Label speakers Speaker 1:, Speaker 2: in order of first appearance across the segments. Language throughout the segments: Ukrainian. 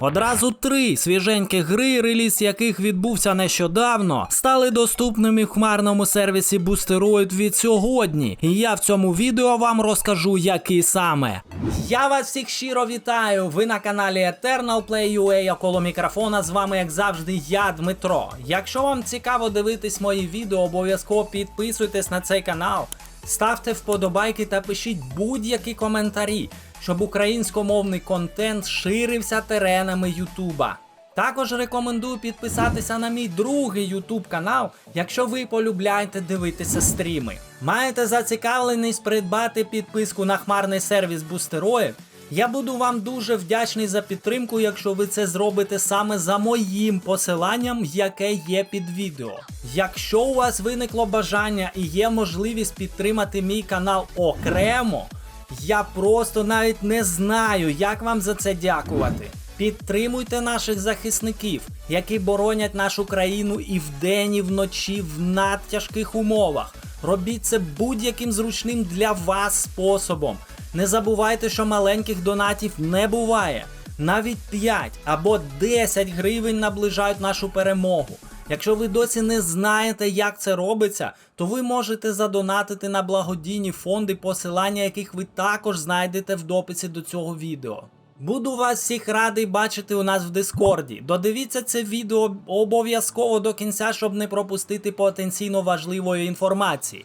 Speaker 1: Одразу три свіженькі гри, реліз яких відбувся нещодавно, стали доступними в хмарному сервісі Boosteroid від сьогодні. І я в цьому відео вам розкажу, які саме. Я вас всіх щиро вітаю! Ви на каналі Eternal Play UA, а коло мікрофона з вами, як завжди, я, Дмитро. Якщо вам цікаво дивитись мої відео, обов'язково підписуйтесь на цей канал. Ставте вподобайки та пишіть будь-які коментарі, щоб українськомовний контент ширився теренами Ютуба. Також рекомендую підписатися на мій другий Ютуб канал, якщо ви полюбляєте дивитися стріми. Маєте зацікавленість придбати підписку на хмарний сервіс Бустероїв? Я буду вам дуже вдячний за підтримку, якщо ви це зробите саме за моїм посиланням, яке є під відео. Якщо у вас виникло бажання і є можливість підтримати мій канал окремо, я просто навіть не знаю, як вам за це дякувати. Підтримуйте наших захисників, які боронять нашу країну і вдень, і вночі в надтяжких умовах. Робіть це будь-яким зручним для вас способом. Не забувайте, що маленьких донатів не буває. Навіть 5 або 10 гривень наближають нашу перемогу. Якщо ви досі не знаєте, як це робиться, то ви можете задонатити на благодійні фонди, посилання яких ви також знайдете в дописі до цього відео. Буду вас всіх радий бачити у нас в Дискорді. Додивіться це відео обов'язково до кінця, щоб не пропустити потенційно важливої інформації.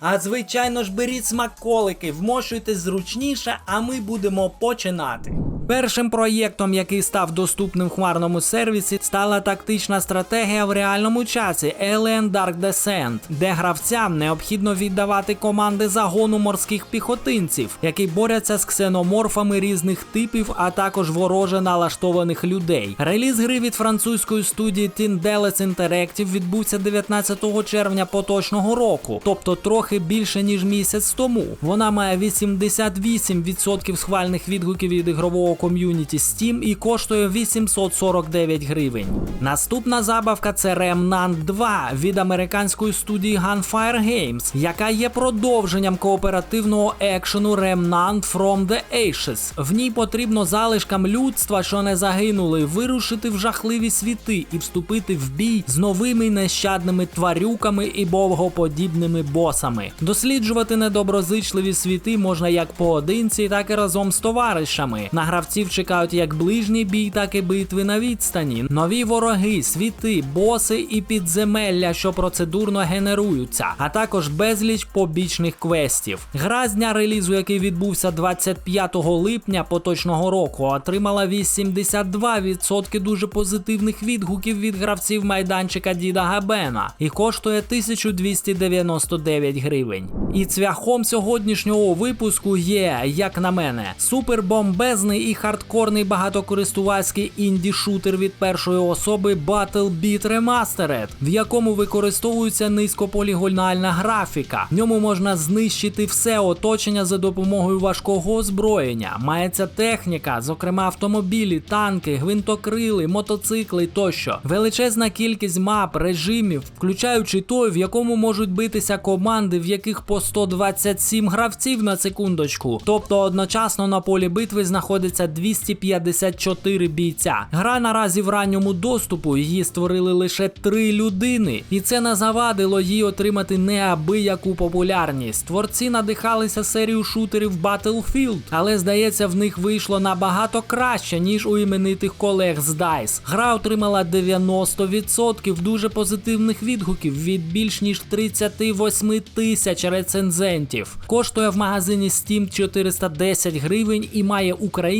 Speaker 1: А звичайно ж беріть смаколики, вмощуйтесь зручніше, а ми будемо починати. Першим проєктом, який став доступним в хмарному сервісі, стала тактична стратегія в реальному часі Alien Dark Descent, де гравцям необхідно віддавати команди загону морських піхотинців, які борються з ксеноморфами різних типів, а також вороже налаштованих людей. Реліз гри від французької студії Tindeles Interactive відбувся 19 червня поточного року, тобто трохи більше ніж місяць тому. Вона має 88% схвальних відгуків від ігрового ком'юніті Steam і коштує 849 гривень. Наступна забавка це Remnant 2 від американської студії Gunfire Games, яка є продовженням кооперативного екшену Remnant from the Ashes. В ній потрібно залишкам людства, що не загинули, вирушити в жахливі світи і вступити в бій з новими нещадними тварюками і богоподібними босами. Досліджувати недоброзичливі світи можна як поодинці, так і разом з товаришами. На гравців чекають як ближній бій, так і битви на відстані, нові вороги, світи, боси і підземелля, що процедурно генеруються, а також безліч побічних квестів. Гра з дня релізу, який відбувся 25 липня поточного року, отримала 82% дуже позитивних відгуків від гравців майданчика Діда Габена і коштує 1299 гривень. І цвяхом сьогоднішнього випуску є, як на мене, супербомбезний і хардкорний багатокористувацький інді-шутер від першої особи BattleBeat Remastered, в якому використовується низькополігональна графіка. В ньому можна знищити все оточення за допомогою важкого озброєння. Мається техніка, зокрема автомобілі, танки, гвинтокрили, мотоцикли тощо. Величезна кількість мап, режимів, включаючи той, в якому можуть битися команди, в яких по 127 гравців на секундочку. Тобто одночасно на полі битви знаходиться 254 бійця. Гра наразі в ранньому доступу, її створили лише три людини, і це не завадило їй отримати неабияку популярність. Творці надихалися серію шутерів Battlefield, але здається, в них вийшло набагато краще, ніж у іменитих колег з DICE. Гра отримала 90% дуже позитивних відгуків від більш ніж 38 тисяч рецензентів. Коштує в магазині Steam 410 гривень і має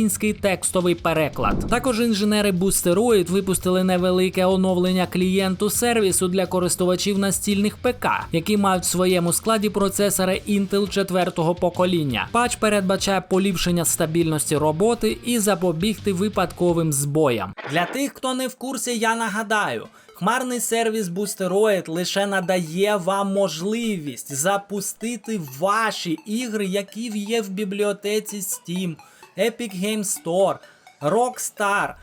Speaker 1: український текстовий переклад. Також інженери Boosteroid випустили невелике оновлення клієнту сервісу для користувачів настільних ПК, які мають в своєму складі процесори Intel 4 покоління. Патч передбачає поліпшення стабільності роботи і запобігти випадковим збоям. Для тих, хто не в курсі, я нагадаю. Хмарний сервіс Boosteroid лише надає вам можливість запустити ваші ігри, які є в бібліотеці Steam, Epic Games Store, Rockstar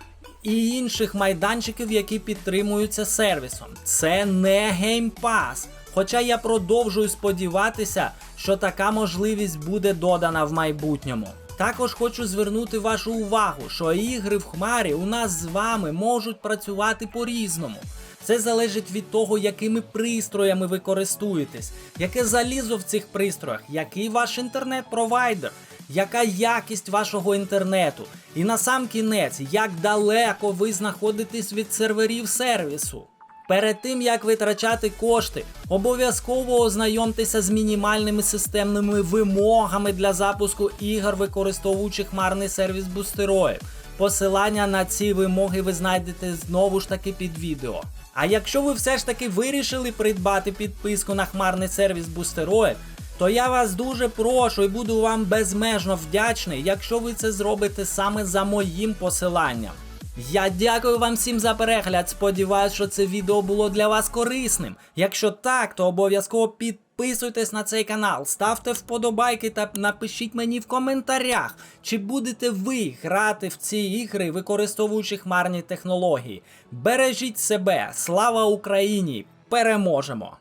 Speaker 1: і інших майданчиків, які підтримуються сервісом. Це не Game Pass. Хоча я продовжую сподіватися, що така можливість буде додана в майбутньому. Також хочу звернути вашу увагу, що ігри в хмарі у нас з вами можуть працювати по-різному. Це залежить від того, якими пристроями ви користуєтесь, яке залізо в цих пристроях, який ваш інтернет-провайдер, яка якість вашого інтернету. І на сам кінець, як далеко ви знаходитесь від серверів сервісу. Перед тим як витрачати кошти, обов'язково ознайомтеся з мінімальними системними вимогами для запуску ігор, використовуючи хмарний сервіс Boosteroid. Посилання на ці вимоги ви знайдете знову ж таки під відео. А якщо ви все ж таки вирішили придбати підписку на хмарний сервіс Boosteroid, то я вас дуже прошу і буду вам безмежно вдячний, якщо ви це зробите саме за моїм посиланням. Я дякую вам всім за перегляд. Сподіваюсь, що це відео було для вас корисним. Якщо так, то обов'язково підписуйтесь на цей канал, ставте вподобайки та напишіть мені в коментарях, чи будете ви грати в ці ігри, використовуючи хмарні технології. Бережіть себе, слава Україні! Переможемо!